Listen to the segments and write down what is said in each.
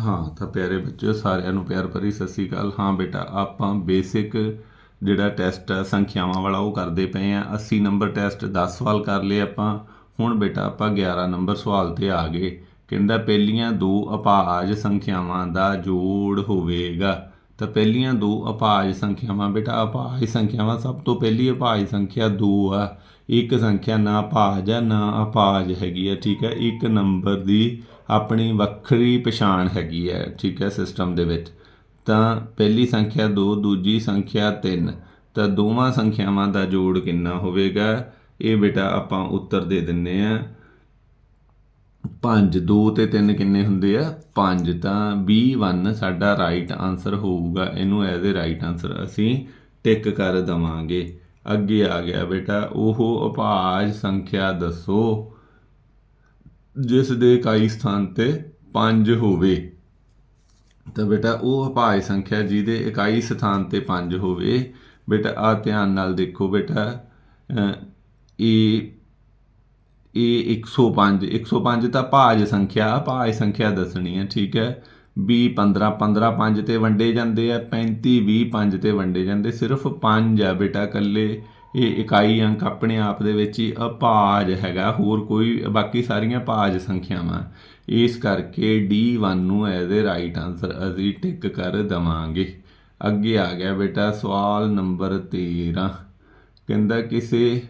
ਹਾਂ, ਤਾਂ ਪਿਆਰੇ ਬੱਚਿਓ, ਸਾਰਿਆਂ ਨੂੰ ਪਿਆਰ ਭਰੀ ਸਤਿ ਸ੍ਰੀ ਅਕਾਲ। ਹਾਂ ਬੇਟਾ, ਆਪਾਂ ਬੇਸਿਕ ਜਿਹੜਾ ਟੈਸਟ ਆ, ਸੰਖਿਆਵਾਂ ਵਾਲਾ, ਉਹ ਕਰਦੇ ਪਏ ਆ। 80 ਨੰਬਰ ਟੈਸਟ 10 ਸਵਾਲ ਕਰ ਲਏ ਆਪਾਂ। ਹੁਣ ਬੇਟਾ, ਆਪਾਂ 11 ਨੰਬਰ ਸਵਾਲ ਤੇ ਆ ਗਏ। ਕਹਿੰਦਾ ਪਹਿਲੀਆਂ ਦੋ ਅਪਾਜ ਸੰਖਿਆਵਾਂ ਦਾ ਜੋੜ ਹੋਵੇਗਾ। ਤਾਂ ਪਹਿਲੀਆਂ ਦੋ ਅਪਾਜ ਸੰਖਿਆਵਾਂ, ਬੇਟਾ, ਅਪਾਜ ਸੰਖਿਆਵਾਂ ਸਭ ਤੋਂ ਪਹਿਲੀ ਅਪਾਜ ਸੰਖਿਆ 2 ਆ। ਇੱਕ ਸੰਖਿਆ ਨਾ ਅਪਾਜ ਆ ਨਾ ਅਪਾਜ ਹੈਗੀ ਆ ਠੀਕ ਹੈ। ਇੱਕ ਨੰਬਰ ਦੀ ਆਪਣੀ ਵੱਖਰੀ ਪਛਾਣ ਹੈਗੀ ਹੈ, ਠੀਕ ਹੈ ਸਿਸਟਮ ਦੇ ਵਿੱਚ। ਤਾਂ ਪਹਿਲੀ ਸੰਖਿਆ 2 ਦੂਜੀ ਸੰਖਿਆ 3 ਤਾਂ ਦੋਵਾਂ ਸੰਖਿਆਵਾਂ ਦਾ ਜੋੜ ਕਿੰਨਾ ਹੋਵੇਗਾ? ਇਹ ਬੇਟਾ ਆਪਾਂ ਉੱਤਰ ਦੇ ਦਿੰਨੇ ਆ। 5 2 ਤੇ 3 ਕਿੰਨੇ ਹੁੰਦੇ ਆ? 5 ਤਾਂ B1 ਸਾਡਾ ਰਾਈਟ ਆਨਸਰ ਹੋਊਗਾ। ਇਹਨੂੰ ਐਜ਼ ਅ ਰਾਈਟ ਆਨਸਰ ਅਸੀਂ ਟਿਕ ਕਰ ਦਵਾਂਗੇ। ਅੱਗੇ ਆ ਗਿਆ ਬੇਟਾ ਉਹ ਅਪਾਜ ਸੰਖਿਆ ਦੱਸੋ ਜਿਸ ਦੇ ਇਕਾਈ ਸਥਾਨ ਤੇ 5 ਹੋਵੇ। ਤਾਂ ਬੇਟਾ ਉਹ ਅਪਾਜ ਸੰਖਿਆ ਜਿਹਦੇ ਇਕਾਈ ਸਥਾਨ ਤੇ 5 ਹੋਵੇ। ਬੇਟਾ ਆ ਧਿਆਨ ਨਾਲ ਦੇਖੋ ਬੇਟਾ ਅਹ, ਇਹ ਇਹ 105 105 ਤਾਂ ਭਾਜ ਸੰਖਿਆ ਭਾਜ ਸੰਖਿਆ ਦੱਸਣੀ ਹੈ ਠੀਕ ਹੈ? 20 15 15 5 ਤੇ ਵੰਡੇ ਜਾਂਦੇ ਆ 35 20 5 ਤੇ ਵੰਡੇ ਜਾਂਦੇ। ਸਿਰਫ 5 ਆ ਬੇਟਾ ਇਕੱਲੇ। ਇਹ ਇਕਾਈ ਅੰਕ ਆਪਣੇ ਆਪ ਦੇ ਵਿੱਚ ਹੀ ਅਪਾਜ ਹੈਗਾ। ਹੋਰ ਕੋਈ, ਬਾਕੀ ਸਾਰੀਆਂ ਭਾਜ ਸੰਖਿਆਵਾਂ। ਇਸ ਕਰਕੇ D1 ਨੂੰ ਐਜ਼ ਅ ਰਾਈਟ ਆਨਸਰ ਅਸੀਂ ਟਿਕ ਕਰ ਦਵਾਂਗੇ। ਅੱਗੇ ਆ ਗਿਆ ਬੇਟਾ ਸਵਾਲ ਨੰਬਰ 13 ਕਹਿੰਦਾ, ਕਿਸੇ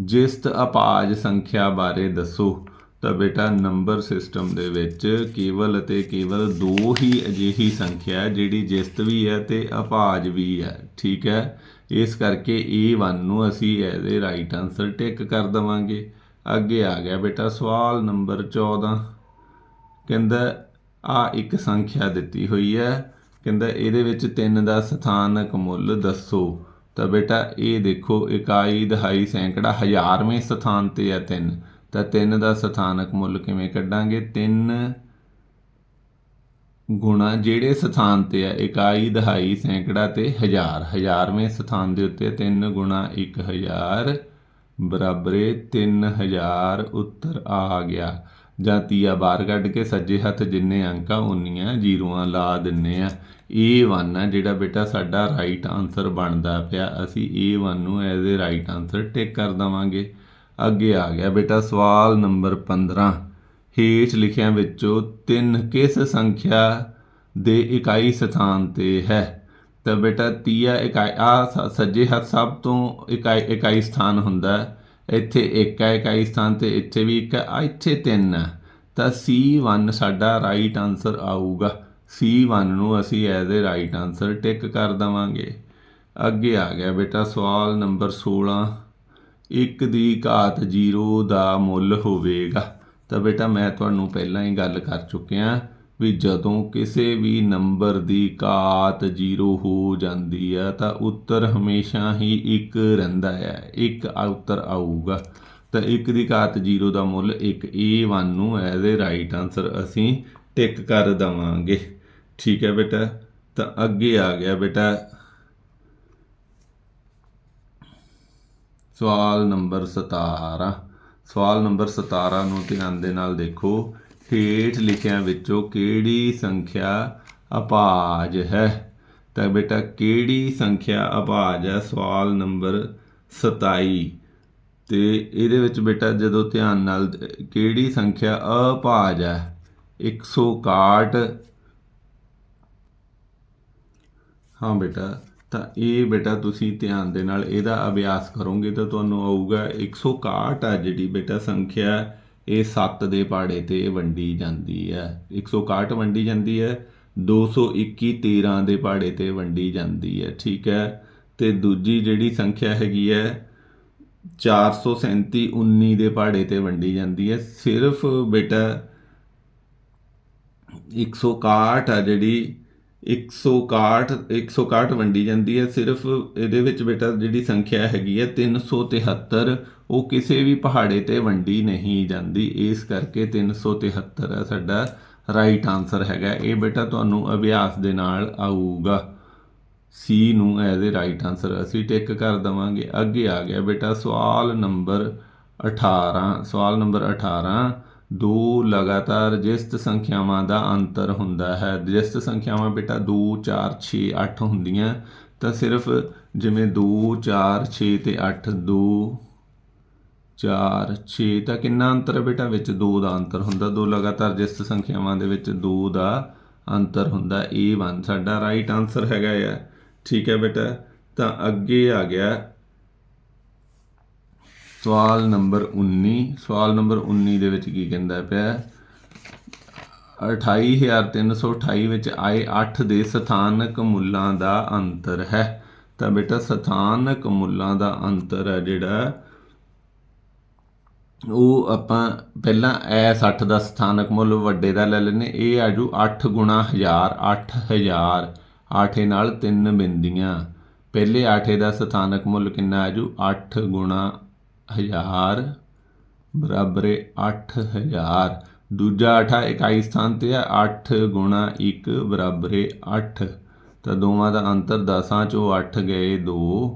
ਜਿਸਤ ਅਪਾਜ ਸੰਖਿਆ ਬਾਰੇ ਦੱਸੋ। ਤਾਂ ਬੇਟਾ ਨੰਬਰ ਸਿਸਟਮ ਦੇ ਵਿੱਚ ਕੇਵਲ ਅਤੇ ਕੇਵਲ ਦੋ ਹੀ ਅਜਿਹੀ ਸੰਖਿਆ ਹੈ, ਜਿਹੜੀ ਜਿਸਤ ਵੀ ਹੈ ਤੇ ਅਪਾਜ ਵੀ ਹੈ, ਠੀਕ ਹੈ? ਇਸ ਕਰਕੇ A1 ਨੂੰ ਅਸੀਂ as a right answer tick ਕਰ ਦਵਾਂਗੇ। ਅੱਗੇ ਆ ਗਿਆ ਬੇਟਾ ਸਵਾਲ ਨੰਬਰ 14 ਕਹਿੰਦਾ, ਆ ਇੱਕ ਸੰਖਿਆ ਦਿੱਤੀ ਹੋਈ ਹੈ। ਕਹਿੰਦਾ, ਇਹਦੇ ਵਿੱਚ 3 ਦਾ ਸਥਾਨਕ ਮੁੱਲ ਦੱਸੋ। ਤਾਂ ਬੇਟਾ, ਇਹ ਦੇਖੋ, ਇਕਾਈ ਦਹਾਈ ਸੈਂਕੜਾ ਹਜ਼ਾਰਵੇਂ ਸਥਾਨ ਤੇ ਹੈ 3 ਤਾਂ 3 ਦਾ ਸਥਾਨਕ ਮੁੱਲ ਕਿਵੇਂ ਕੱਢਾਂਗੇ? 3 ਗੁਣਾ ਜਿਹੜੇ ਸਥਾਨ ਤੇ ਆ, ਇਕਾਈ, ਦਹਾਈ, ਸੈਂਕੜਾ ਤੇ ਹਜ਼ਾਰ। ਹਜ਼ਾਰਵੇਂ ਸਥਾਨ ਦੇ ਉੱਤੇ 3 ਗੁਣਾ 1000 ਬਰਾਬਰੇ 3000 ਉੱਤਰ ਆ ਗਿਆ। ਜਾਂ ਤੀਆ ਬਾਹਰ ਕੱਢ ਕੇ ਸੱਜੇ ਹੱਥ ਜਿੰਨੇ ਅੰਕ ਆ ਉਨੀਆਂ ਜ਼ੀਰੋਆਂ ਲਾ ਦਿੰਨੇ ਆ। A1 ਆ, ਜਿਹੜਾ ਬੇਟਾ ਸਾਡਾ ਰਾਈਟ ਆਨਸਰ ਬਣਦਾ ਪਿਆ, ਅਸੀਂ A1 ਨੂੰ as a right answer tick ਕਰ ਦਵਾਂਗੇ। ਅੱਗੇ ਆ ਗਿਆ। ਬੇਟਾ, ਸਵਾਲ ਨੰਬਰ 15 ਹੇਠ ਲਿਖਿਆਂ ਵਿੱਚੋਂ ਤਿੰਨ ਕਿਸ ਸੰਖਿਆ ਦੇ ਇਕਾਈ ਸਥਾਨ ਤੇ ਹੈ? ਤਾਂ ਬੇਟਾ, ਤੀਆ ਇਕਾਈ, ਆ ਸੱਜੇ ਹੱਥ ਸਭ ਤੋਂ ਇਕਾਈ ਇਕਾਈ ਸਥਾਨ ਹੁੰਦਾ ਇੱਥੇ ਇੱਕ ਹੈ ਇਕਾਈ ਸਥਾਨ ਤੇ ਇੱਥੇ ਵੀ ਇੱਕ ਹੈ, ਆ ਇੱਥੇ ਤਿੰਨ ਹੈ। ਤਾਂ C1 ਸਾਡਾ ਰਾਈਟ ਆਨਸਰ ਆਊਗਾ। C1 ਨੂੰ ਅਸੀਂ as a right answer tick ਕਰ ਦਵਾਂਗੇ। ਅੱਗੇ ਆ ਗਿਆ ਬੇਟਾ, ਸਵਾਲ ਨੰਬਰ 16 ਇੱਕ ਦੀ ਘਾਤ 0 ਦਾ ਮੁੱਲ ਹੋਵੇਗਾ। ਤਾਂ ਬੇਟਾ, ਮੈਂ ਤੁਹਾਨੂੰ ਪਹਿਲਾਂ ਹੀ ਗੱਲ ਕਰ ਚੁੱਕਿਆ ਵੀ ਜਦੋਂ ਕਿਸੇ ਵੀ ਨੰਬਰ ਦੀ ਘਾਤ 0 ਹੋ ਜਾਂਦੀ ਆ, ਤਾਂ ਉੱਤਰ ਹਮੇਸ਼ਾ ਹੀ ਇੱਕ ਰਹਿੰਦਾ ਹੈ ਇੱਕ ਉੱਤਰ ਆਊਗਾ। ਤਾਂ ਇੱਕ ਦੀ ਘਾਤ 0 ਦਾ ਮੁੱਲ 1 A1 ਨੂੰ ਐਜ਼ ਅ ਰਾਈਟ ਆਨਸਰ ਅਸੀਂ ਟਿਕ ਕਰ ਦਵਾਂਗੇ। ਠੀਕ ਹੈ ਬੇਟਾ? ਤਾਂ ਅੱਗੇ ਆ ਗਿਆ ਬੇਟਾ। ਸਵਾਲ ਨੰਬਰ 17 ਸਵਾਲ ਨੰਬਰ 17 ਨੂੰ ਧਿਆਨ ਦੇ ਨਾਲ ਦੇਖੋ। ਹੇਠ ਲਿਖਿਆਂ ਵਿੱਚੋਂ ਕਿਹੜੀ ਸੰਖਿਆ ਅਪਾਜ ਹੈ? ਤਾਂ ਬੇਟਾ, ਕਿਹੜੀ ਸੰਖਿਆ ਅਪਾਜ ਹੈ? ਸਵਾਲ ਨੰਬਰ 27 ਤੇ ਇਹਦੇ ਵਿੱਚ ਬੇਟਾ, ਜਦੋਂ ਧਿਆਨ ਨਾਲ, ਕਿਹੜੀ ਸੰਖਿਆ ਅਪਾਜ ਹੈ? 161 ਹਾਂ ਬੇਟਾ ਤਾਂ ਇਹ ਬੇਟਾ ਤੁਸੀਂ ਧਿਆਨ ਦੇ ਨਾਲ ਇਹਦਾ ਅਭਿਆਸ ਕਰੋਗੇ ਤਾਂ ਤੁਹਾਨੂੰ ਆਊਗਾ 161 ਆ ਜਿਹੜੀ ਬੇਟਾ ਸੰਖਿਆ ਇਹ 7 ਦੇ ਪਹਾੜੇ ਤੇ ਵੰਡੀ ਜਾਂਦੀ ਹੈ। 161 ਵੰਡੀ ਜਾਂਦੀ ਹੈ 221 13 ਦੇ ਪਹਾੜੇ ਤੇ ਵੰਡੀ ਜਾਂਦੀ ਹੈ, ਠੀਕ ਹੈ? ਤੇ ਦੂਜੀ ਜਿਹੜੀ ਸੰਖਿਆ ਹੈਗੀ ਹੈ 437 19 ਦੇ ਪਹਾੜੇ ਤੇ ਵੰਡੀ ਜਾਂਦੀ ਹੈ। ਸਿਰਫ ਬੇਟਾ 161 ਆ ਜਿਹੜੀ 161 161 ਵੰਡੀ ਜਾਂਦੀ ਹੈ। ਸਿਰਫ ਇਹਦੇ ਵਿੱਚ ਬੇਟਾ ਜਿਹੜੀ ਸੰਖਿਆ ਹੈਗੀ ਹੈ 373 ਉਹ ਕਿਸੇ ਵੀ ਪਹਾੜੇ ਤੇ ਵੰਡੀ ਨਹੀਂ ਜਾਂਦੀ। ਇਸ ਕਰਕੇ 373 ਹੈ ਸਾਡਾ ਰਾਈਟ ਆਨਸਰ ਹੈਗਾ। ਇਹ ਬੇਟਾ ਤੁਹਾਨੂੰ ਅਭਿਆਸ ਦੇ ਨਾਲ ਆਊਗਾ। ਸੀ ਨੂੰ ਐਜ਼ ਅ ਰਾਈਟ ਆਨਸਰ ਅਸੀਂ ਟਿਕ ਕਰ ਦਵਾਂਗੇ। ਅੱਗੇ ਆ ਗਿਆ ਬੇਟਾ ਸਵਾਲ ਨੰਬਰ 18 ਸਵਾਲ ਨੰਬਰ 18 ਦੋ ਲਗਾਤਾਰ ਜਿਸਤ ਸੰਖਿਆਵਾਂ ਦਾ ਅੰਤਰ ਹੁੰਦਾ ਹੈ। ਜਿਸਤ ਸੰਖਿਆਵਾਂ ਬੇਟਾ 2 4 6 8 ਹੁੰਦੀਆਂ। ਤਾਂ ਸਿਰਫ ਜਿਵੇਂ 2 4 6 ਤੇ 8 2 4 6 ਤਾਂ ਕਿੰਨਾ ਅੰਤਰ ਹੈ ਬੇਟਾ? ਵਿੱਚ 2 ਦਾ ਅੰਤਰ ਹੁੰਦਾ। ਦੋ ਲਗਾਤਾਰ ਜਿਸਤ ਸੰਖਿਆਵਾਂ ਦੇ ਵਿੱਚ 2 ਦਾ ਅੰਤਰ ਹੁੰਦਾ। A1 ਸਾਡਾ ਰਾਈਟ ਆਨਸਰ ਹੈਗਾ ਆ। ਠੀਕ ਹੈ ਬੇਟਾ? ਤਾਂ ਅੱਗੇ ਆ ਗਿਆ। ਸਵਾਲ ਨੰਬਰ 19 ਸਵਾਲ ਨੰਬਰ 19 ਦੇ ਵਿੱਚ ਕੀ ਕਹਿੰਦਾ ਪਿਆ? 28328 ਵਿੱਚ ਆਏ 8 ਦੇ ਸਥਾਨਕ ਮੁੱਲਾਂ ਦਾ ਅੰਤਰ ਹੈ। ਤਾਂ ਬੇਟਾ, ਸਥਾਨਕ ਮੁੱਲਾਂ ਦਾ ਅੰਤਰ ਹੈ ਜਿਹੜਾ, ਉਹ ਆਪਾਂ ਪਹਿਲਾਂ ਐ 60 ਦਾ ਸਥਾਨਕ ਮੁੱਲ, ਵੱਡੇ ਦਾ ਲੈ ਲੈਨੇ ਇਹ ਆ ਜੂ 8 ਗੁਣਾ 1000 8000 8 ਨਾਲ ਤਿੰਨ ਬਿੰਦੀਆਂ। ਪਹਿਲੇ 8 ਦਾ ਸਥਾਨਕ ਮੁੱਲ ਕਿੰਨਾ ਆ ਜੂ? 8 ਗੁਣਾ 1000 ਬਰਾਬਰ 8000 ਦੂਜਾ 8 ਇਕਾਈ ਸਥਾਨ ਤੇ ਹੈ 8 ਗੁਣਾ 1 ਬਰਾਬਰ 8 ਤਾਂ ਦੋਵਾਂ ਦਾ ਅੰਤਰ 10 ਚੋਂ 8 ਗਏ 2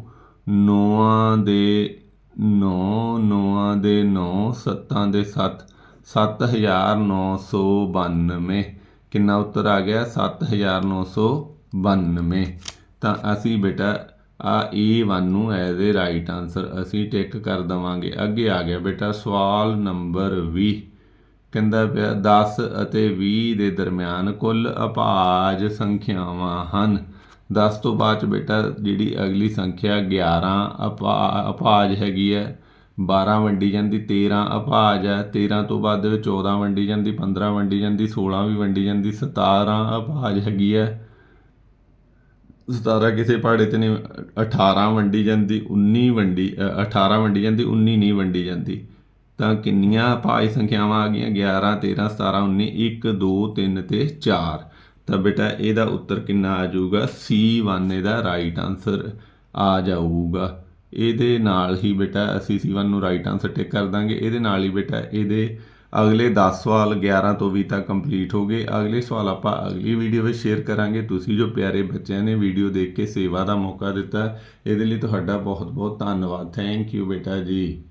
ਨੌਆਂ ਦੇ 9 ਨੌਆਂ ਦੇ 9 ਸੱਤਾਂ ਦੇ 7 7992 ਕਿੰਨਾ ਉੱਤਰ ਆ ਗਿਆ? 7992 ਤਾਂ ਅਸੀਂ ਬੇਟਾ ਆ E1 ਨੂੰ ਐਜ਼ ਏ ਰਾਈਟ ਆਨਸਰ ਅਸੀਂ ਟਿਕ ਕਰ ਦਵਾਂਗੇ। ਅੱਗੇ ਆ ਗਿਆ ਬੇਟਾ, ਸਵਾਲ ਨੰਬਰ 20 ਕਹਿੰਦਾ ਪਿਆ 10 ਅਤੇ 20 ਦੇ ਦਰਮਿਆਨ ਕੁੱਲ ਅਭਾਜ ਸੰਖਿਆਵਾਂ ਹਨ। 10 ਤੋਂ ਬਾਅਦ 'ਚ ਬੇਟਾ, ਜਿਹੜੀ ਅਗਲੀ ਸੰਖਿਆ 11 ਅਪਾ- ਅਭਾਜ ਹੈਗੀ ਹੈ। 12 ਵੰਡੀ ਜਾਂਦੀ 13 ਅਭਾਜ ਹੈ। 13 ਤੋਂ ਬਾਅਦ ਦੇ ਵਿੱਚ 14 ਵੰਡੀ ਜਾਂਦੀ 15 ਵੰਡੀ ਜਾਂਦੀ 16 ਵੀ ਵੰਡੀ ਜਾਂਦੀ 17 ਅਭਾਜ ਹੈਗੀ ਹੈ। 17 ਕਿਸੇ ਪਹਾੜੇ ਤੇ ਨਹੀਂ 18 ਵੰਡੀ ਜਾਂਦੀ 19 ਵੰਡੀ ਅ, 18 ਵੰਡੀ ਜਾਂਦੀ 19 ਨਹੀਂ ਵੰਡੀ ਜਾਂਦੀ। ਤਾਂ ਕਿੰਨੀਆਂ ਭਾਜ ਸੰਖਿਆਵਾਂ ਆ ਗਈਆਂ? 11 13 17 19 1 2 3 ਤੇ 4 ਤਾਂ ਬੇਟਾ ਇਹਦਾ ਉੱਤਰ ਕਿੰਨਾ ਆ ਜਾਊਗਾ? C1 ਇਹਦਾ ਰਾਈਟ ਆਨਸਰ ਆ ਜਾਊਗਾ। ਇਹਦੇ ਨਾਲ ਹੀ ਬੇਟਾ ਅਸੀਂ C1 ਨੂੰ ਰਾਈਟ ਆਨਸਰ ਟਿਕ ਕਰ ਦਾਂਗੇ। ਇਹਦੇ ਨਾਲ ਹੀ ਬੇਟਾ ਇਹਦੇ ਅਗਲੇ 10 ਸਵਾਲ 11 ਤੋਂ 20 ਤੱਕ ਕੰਪਲੀਟ ਹੋ ਗਏ। ਅਗਲੇ ਸਵਾਲ ਆਪਾਂ ਅਗਲੀ ਵੀਡੀਓ ਵਿੱਚ ਸ਼ੇਅਰ ਕਰਾਂਗੇ। ਤੁਸੀਂ ਜੋ ਪਿਆਰੇ ਬੱਚਿਆਂ ਨੇ ਵੀਡੀਓ ਦੇਖ ਕੇ ਸੇਵਾ ਦਾ ਮੌਕਾ ਦਿੱਤਾ, ਇਹਦੇ ਲਈ ਤੁਹਾਡਾ ਬਹੁਤ ਬਹੁਤ ਧੰਨਵਾਦ। ਥੈਂਕ ਯੂ ਬੇਟਾ ਜੀ।